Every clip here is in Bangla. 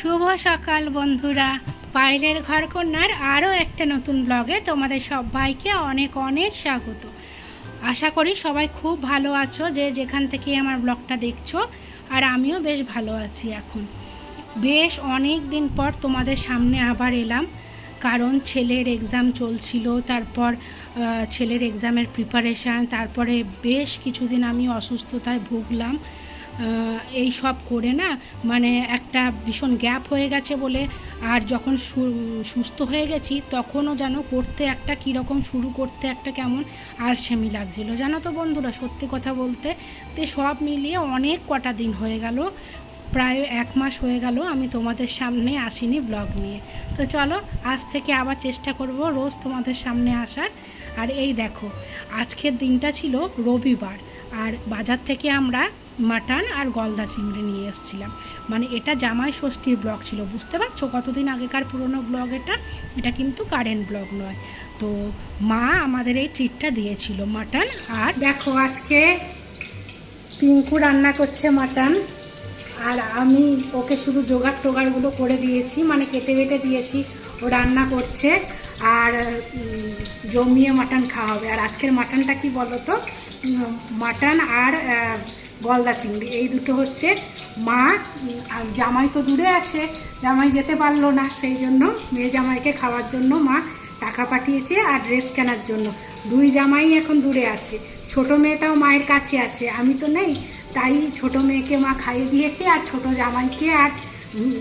শুভ সকাল বন্ধুরা। পায়েলের ঘর কন্যার আরও একটা নতুন ব্লগে তোমাদের সবাইকে অনেক অনেক স্বাগত। আশা করি সবাই খুব ভালো আছো যে যেখান থেকে আমার ব্লগটা দেখছ, আর আমিও বেশ ভালো আছি এখন। বেশ অনেক দিন পর তোমাদের সামনে আবার এলাম, কারণ ছেলের এক্সাম চলছিল, তারপর ছেলের এক্সামের প্রিপারেশান তারপরে বেশ কিছুদিন আমি অসুস্থতায় ভুগলাম। এই সব করে না মানে একটা ভীষণ গ্যাপ হয়ে গেছে বলে। আর যখন সুস্থ হয়ে গেছি, তখনও যেন করতে একটা কীরকম, শুরু করতে একটা কেমন আলসেমি লাগছিল। জানো তো বন্ধুরা, সত্যি কথা বলতে, তো সব মিলিয়ে অনেক কটা দিন হয়ে গেল, প্রায় এক মাস হয়ে গেল আমি তোমাদের সামনে আসিনি ব্লগ নিয়ে। তো চলো, আজ থেকে আবার চেষ্টা করব রোজ তোমাদের সামনে আসার। আর এই দেখো, আজকের দিনটা ছিল রবিবার, আর বাজার থেকে আমরা মাটন আর গলদা চিংড়ি নিয়ে এসেছিলাম। মানে এটা জামাই ষষ্ঠীর ব্লগ ছিল, বুঝতে পারছ? কতদিন আগেকার পুরনো ব্লগ এটা? এটা কিন্তু কারেন্ট ব্লগ নয়। তো মা আমাদের এই ট্রিটটা দিয়েছিল, মাটন আর দেখো আজকে পিঙ্কু রান্না করছে মাটন। আর আমি ওকে শুধু জোগাড় টোগাড়গুলো করে দিয়েছি মানে কেটে বেটে দিয়েছি, ও রান্না করছে। আর জমিয়ে মাটন খাওয়া হবে। আর আজকের মাটনটা কি বলো তো মাটন আর গলদা চিংড়ি, এই দুটো হচ্ছে মা, আর জামাই তো দূরে আছে, জামাই যেতে পারল না, সেই জন্য মেয়ে জামাইকে খাওয়ার জন্য মা টাকা পাঠিয়েছে আর ড্রেস কেনার জন্য। দুই জামাই এখন দূরে আছে, ছোট মেয়েটাও মায়ের কাছে আছে, আমি তো নেই, তাই ছোট মেয়েকে মা খাইয়ে দিয়েছে আর ছোট জামাইকে আর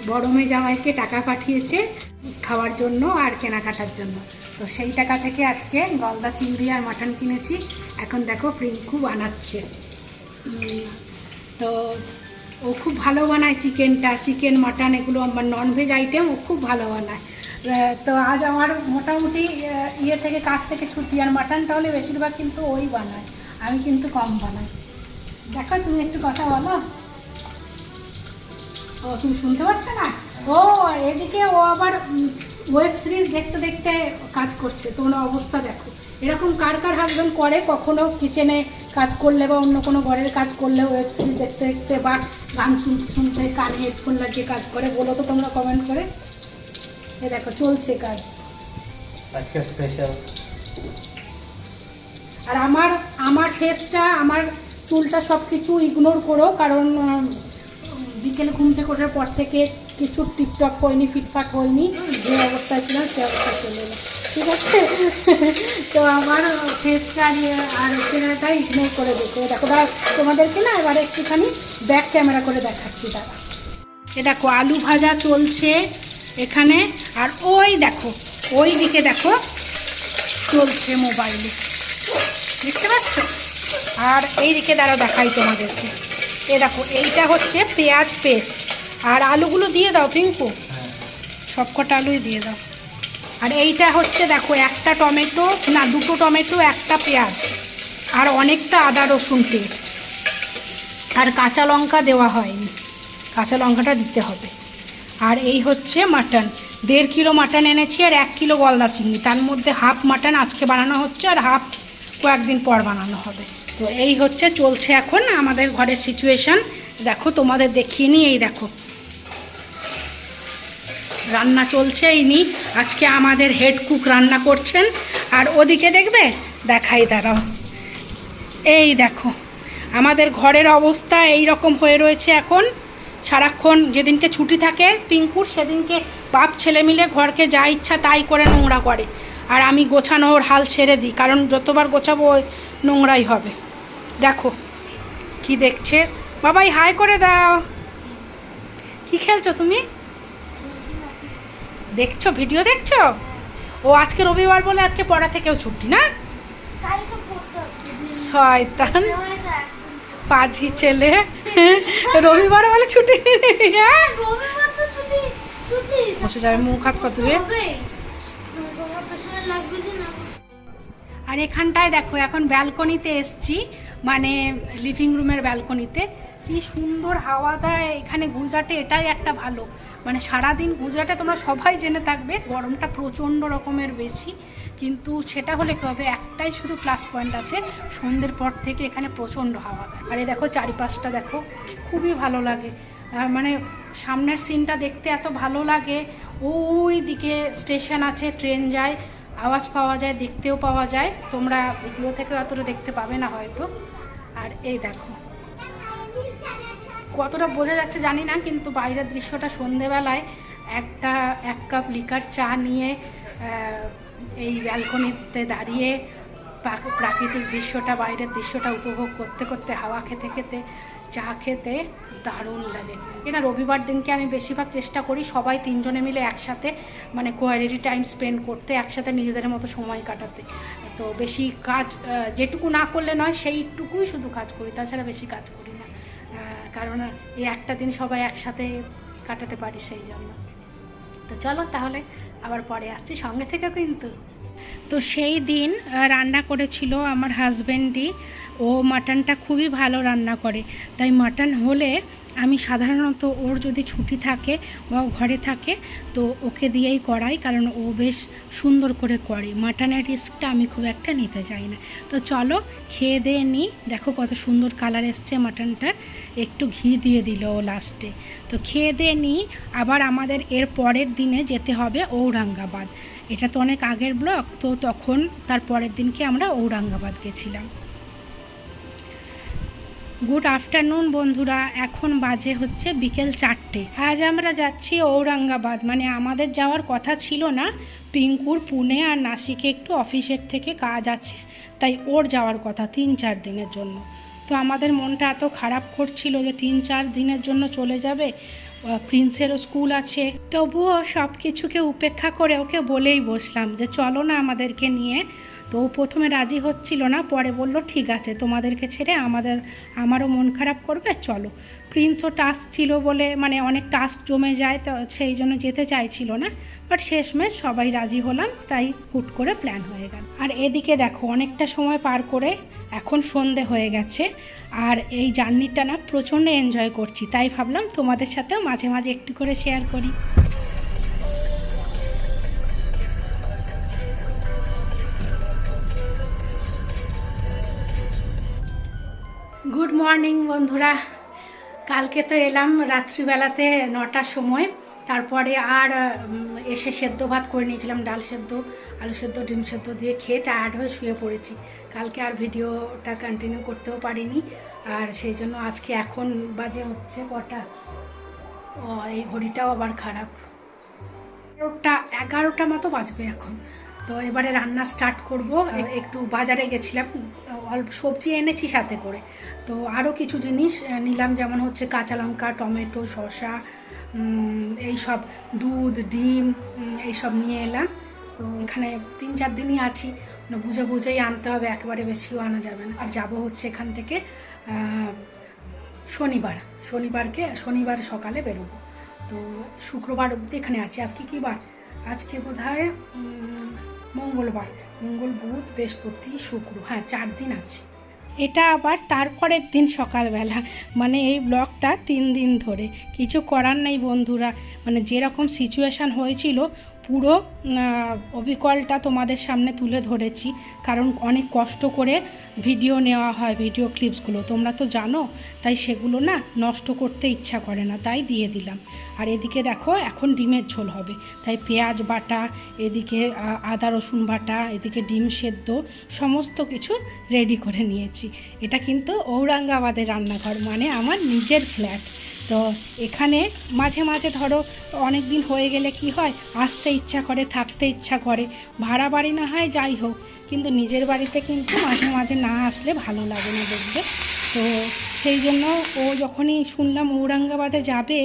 বড় মেয়ে জামাইকে টাকা পাঠিয়েছে খাওয়ার জন্য আর কেনাকাটার জন্য। তো সেই টাকা থেকে আজকে গলদা চিংড়ি আর মাটন কিনেছি, এখন দেখো প্রিঙ্কু বানাচ্ছে। তো ও খুব ভালো বানায় চিকেনটা, চিকেন, মাটন এগুলো আমার ননভেজ আইটেম ও খুব ভালো বানায়। তো আজ আমার মোটামুটি ইয়ে থেকে কাজ থেকে ছুটি, আর মাটনটা হলে বেশিরভাগ কিন্তু ওই বানায়, আমি কিন্তু কম বানাই। দেখো, তুমি একটু কথা বলো। ও, তুমি শুনতে পাচ্ছ না? ও এদিকে ও আবার ওয়েব সিরিজ দেখতে দেখতে কাজ করছে, তোমরা অবস্থা দেখো। এরকম কার কার হাজবেন্ড করে কখনো কিচেনে কাজ করলে বা অন্য কোনো ঘরের কাজ করলে ওয়েব সিরিজ দেখতে দেখতে বা গান শুনতে শুনতে কানে হেডফোন লাগিয়ে কাজ করে বলো তো তোমরা কমেন্ট করে। এ দেখো চলছে কাজ। আজকে স্পেশাল আর আমার আমার ফেসটা আমার চুলটা সব কিছু ইগনোর করো কারণ বিকেলে ঘুম থেকে ওঠার পর থেকে কিছু টিকটক হয়নি ফিটফাট হয়নি যে অবস্থায় ছিলাম সে অবস্থায় চলে এলো। ঠিক আছে? তো আমার ফেসটা আর আর চেহারাটা ইগনোর করে দেখো দেখো তোমাদেরকে না এবারে একটুখানি ব্যাক ক্যামেরা করে দেখাচ্ছি দাদা এ দেখো আলু ভাজা চলছে এখানে। আর ওই দেখো ওই দিকে দেখো চলছে মোবাইলে দেখতে পাচ্ছ? আর এই দিকে দ্বারা দেখাই তোমাদেরকে। এ দেখো এইটা হচ্ছে পেঁয়াজ পেস্ট আর আলুগুলো দিয়ে দাও পিঙ্কু। সব কটা আলুই দিয়ে দাও। আর এইটা হচ্ছে দেখো, একটা টমেটো, না, দুটো টমেটো, একটা পেঁয়াজ, আর অনেকটা আদা রসুন পেস্ট। আর কাঁচা লঙ্কা দেওয়া হয়নি। কাঁচা লঙ্কাটা দিতে হবে। আর এই হচ্ছে মাটন। দেড় কিলো মাটন এনেছি আর এক কিলো গলদা চিংড়ি। তার মধ্যে হাফ মাটন আজকে বানানো হচ্ছে আর হাফ কয়েকদিন পর বানানো হবে। তো এই হচ্ছে, চলছে এখন আমাদের ঘরের সিচুয়েশান দেখো, তোমাদের দেখিয়ে নিই, এই দেখো। রান্না চলছে ইনি আজকে আমাদের হেড কুক রান্না করছেন। আর ওদিকে দেখবে? দেখাই, দাঁড়াও। এই দেখো, আমাদের ঘরের অবস্থা এই রকম হয়ে রয়েছে এখন। সারাক্ষণ যেদিনকে ছুটি থাকে পিঙ্কুর, সেদিনকে বাপ, ছেলে মিলে ঘরকে যা ইচ্ছা তাই করে নোংরা করে। আর আমি গোছানোর হাল ছেড়ে দিই, কারণ যতবার গোছাবো নোংরাই হবে। দেখো, কি দেখছে? বাবাই, হাই করে দাও। কি খেলছো তুমি? দেখছ? ভিডিও দেখছ? ও আজকে রবিবার বলে আজকে পড়া থেকেও ছুটি না? শয়তান। পাজি ছেলে। রবিবার বলে ছুটি হ্যাঁ? বসে যাবে মুখ হাত কত আর এখানটায় দেখো এখন ব্যালকনিতে এসছি মানে লিভিং রুমের ব্যালকনিতে। কি সুন্দর হাওয়া দেয় এখানে গুজরাটে এটাই একটা ভালো। মানে সারাদিন গুজরাটে তোমরা সবাই জেনে থাকবে, গরমটা প্রচণ্ড রকমের বেশি। কিন্তু সেটা হলে কী হবে? একটাই শুধু প্লাস পয়েন্ট আছে, সন্ধ্যের পর থেকে এখানে প্রচণ্ড হাওয়া দেয়। আর এই দেখো চারিপাশটা দেখো, খুবই ভালো লাগে। মানে সামনের সিনটা দেখতে এত ভালো লাগে। ওই দিকে স্টেশন আছে ট্রেন যায়, আওয়াজ পাওয়া যায়, দেখতেও পাওয়া যায়। তোমরা ভিডিও থেকে অতটা দেখতে পাবে না হয়তো। আর এই দেখো। কতটা বোঝা যাচ্ছে জানি না, কিন্তু বাইরের দৃশ্যটা সন্ধেবেলায় একটা, এক কাপ লিকার চা নিয়ে এই ব্যালকনিতে দাঁড়িয়ে প্রাকৃতিক দৃশ্যটা, বাইরের দৃশ্যটা উপভোগ করতে করতে, হাওয়া খেতে খেতে, চা খেতে দারুণ লাগে। এটা রবিবার দিনকে আমি বেশিরভাগ চেষ্টা করি সবাই তিনজনে মিলে একসাথে মানে কোয়ালিটি টাইম স্পেন্ড করতে, একসাথে নিজেদের মতো সময় কাটাতে। তো বেশি কাজ যেটুকু না করলে নয় সেইটুকুই শুধু কাজ করি, তাছাড়া বেশি কাজ করি কারণ এই একটা দিন সবাই একসাথে কাটাতে পারি সেই জন্য। তো চলো তাহলে আবার পরে আসছি, সঙ্গে থেকে কিন্তু। তো সেই দিন রান্না করেছিল আমার হাজব্যান্ডই ও মাটনটা খুবই ভালো রান্না করে। তাই মাটন হলে আমি সাধারণত ওর যদি ছুটি থাকে বা ঘরে থাকে, তো ওকে দিয়েই করাই, কারণ ও বেশ সুন্দর করে করে। মাটনের রিস্কটা আমি খুব একটা নিতে চাই না। তো চলো, খেয়ে দিয়ে নিই। দেখো কত সুন্দর কালার এসছে মাটনটার একটু ঘি দিয়ে দিল ও লাস্টে তো খেয়ে দিয়ে নিই। আবার আমাদের এর পরের দিনে যেতে হবে ঔরঙ্গাবাদ। এটা তো অনেক আগের ব্লক তো তখন তার পরের দিনকে আমরা ঔরঙ্গাবাদ গেছিলাম। গুড আফটারনুন বন্ধুরা। এখন বাজে হচ্ছে বিকেল চারটে। আজ আমরা যাচ্ছি ঔরঙ্গাবাদ। মানে আমাদের যাওয়ার কথা ছিল না, পিঙ্কুর পুনে আর নাসিকে একটু অফিসের থেকে কাজ আছে, তাই ওর যাওয়ার কথা তিন চার দিনের জন্য। তো আমাদের মনটা এত খারাপ করছিল যে তিন চার দিনের জন্য চলে যাবে প্রিন্সেরও স্কুল আছে। তবুও সব কিছুকে উপেক্ষা করে ওকে বলেই বসলাম যে চলো না আমাদেরকে নিয়ে তো প্রথমে রাজি হচ্ছিল না, পরে বলল, ঠিক আছে, তোমাদেরকে ছেড়ে আমাদের, আমারও মন খারাপ করবে, চলো। প্রিন্সও টাস্ক ছিল বলে মানে অনেক টাস্ক জমে যায়, তো সেই জন্য যেতে চাইছিল না। বাট শেষমেশ সবাই রাজি হলাম, তাই হুট করে প্ল্যান হয়ে গেল। আর এদিকে দেখো, অনেকটা সময় পার করে এখন সন্ধে হয়ে গেছে, আর এই জার্নিটা না প্রচণ্ড এনজয় করছি, তাই ভাবলাম তোমাদের সাথেও মাঝে মাঝে একটু করে শেয়ার করি। মর্নিং, বন্ধুরা। কালকে তো এলাম রাত্রিবেলাতে নটার সময়। তারপরে আর এসে সেদ্ধ ভাত করে নিয়েছিলাম, ডাল সেদ্ধ, আলু সেদ্ধ, ডিম সেদ্ধ দিয়ে খেয়ে টায়ার্ড হয়ে শুয়ে পড়েছি। কালকে আর ভিডিওটা কন্টিনিউ করতেও পারিনি। আর সেই জন্য আজকে এখন বাজে হচ্ছে কটা? ও, এই ঘড়িটাও আবার খারাপ। এগারোটা এগারোটা মতো বাজবে এখন। তো এবারে রান্না স্টার্ট করব। একটু বাজারে গেছিলাম অল্প সবজি এনেছি সাথে করে। তো আরও কিছু জিনিস নিলাম যেমন হচ্ছে কাঁচা লঙ্কা টমেটো শসা এই সব দুধ ডিম এইসব নিয়ে এলাম। তো এখানে তিন চার দিনই আছি। মানে বুঝে বুঝেই আনতে হবে একেবারে বেশিও আনা যাবে না। আর যাব হচ্ছে এখান থেকে শনিবার। শনিবারকে শনিবার সকালে বেরোবো। তো শুক্রবার অবধি এখানে আছি। আজকে কী বার? আজকে বোধ হয় মঙ্গলবার মঙ্গল বুধ, বৃহস্পতি, শুক্র। হ্যাঁ চার দিন আছে। এটা আবার তারপরের দিন সকালবেলা। মানে এই ব্লগটা তিন দিন ধরে। কিছু করার নাই বন্ধুরা। মানে যেরকম সিচুয়েশান হয়েছিল পুরো অবিকলটা তোমাদের সামনে তুলে ধরেছি, কারণ অনেক কষ্ট করে ভিডিও নেওয়া হয়, ভিডিও ক্লিপসগুলো। তোমরা তো জানো, তাই সেগুলো না নষ্ট করতে ইচ্ছা করে না, তাই দিয়ে দিলাম। আর এদিকে দেখো, এখন ডিমের ঝোল হবে। তাই পেঁয়াজ বাটা, এদিকে আদা রসুন বাটা, এদিকে ডিম সেদ্ধ, সমস্ত কিছু রেডি করে নিয়েছি। এটা কিন্তু ঔরঙ্গাবাদের রান্নাঘর মানে আমার নিজের ফ্ল্যাট তো এখানে মাঝে মাঝে ধরো অনেক দিন হয়ে গেলে কি হয়, আসতে ইচ্ছা করে, থাকতে ইচ্ছা করে, ভাড়া বাড়ি না হয় যাই হোক, কিন্তু নিজের বাড়িতে কিন্তু মাঝে মাঝে না আসলে ভালো লাগে না দেখবে। তো সেই জন্য ও যখনই শুনলাম ঔরঙ্গাবাদে যাবে,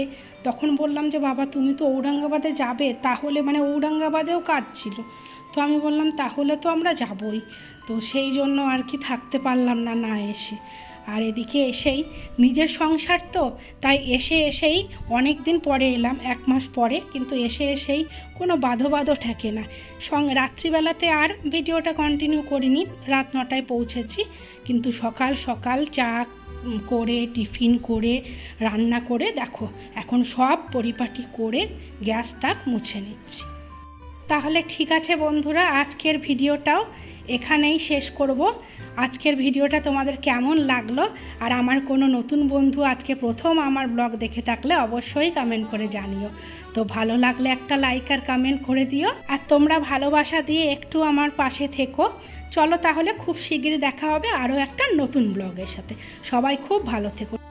তখন বললাম যে, বাবা, তুমি তো ঔরঙ্গাবাদে যাবে, তাহলে মানে ঔরঙ্গাবাদেও কাজ ছিল। তো আমি বললাম, তাহলে তো আমরা যাবই। তো সেই জন্য আর কি থাকতে পারলাম না না এসে। আর এদিকে এসেই নিজের সংসার তো, তাই এসে এসেই অনেক দিন পরে এলাম, এক মাস পরে, কিন্তু এসে এসেই কোনো বাধো বাধো ঠেকে না। সঙ্গে রাত্রিবেলাতে আর ভিডিওটা কন্টিনিউ করিনি, রাত নটায় পৌঁছেছি, কিন্তু সকাল সকাল চা করে, টিফিন করে, রান্না করে, দেখো, এখন সব পরিপাটি করে গ্যাস তাক মুছে নিচ্ছি। তাহলে ঠিক আছে বন্ধুরা, আজকের ভিডিওটাও এখানেই শেষ করব। আজকের ভিডিওটা তোমাদের কেমন লাগল? আর আমার কোনো নতুন বন্ধু আজকে প্রথম আমার ব্লগ দেখে থাকলে অবশ্যই কমেন্ট করে জানিও। তো ভালো লাগলে একটা লাইক আর কমেন্ট করে দিও। আর তোমরা ভালোবাসা দিয়ে একটু আমার পাশে থেকো। চলো তাহলে খুব শিগগিরই দেখা হবে আরও একটা নতুন ব্লগের সাথে। সবাই খুব ভালো থেকো।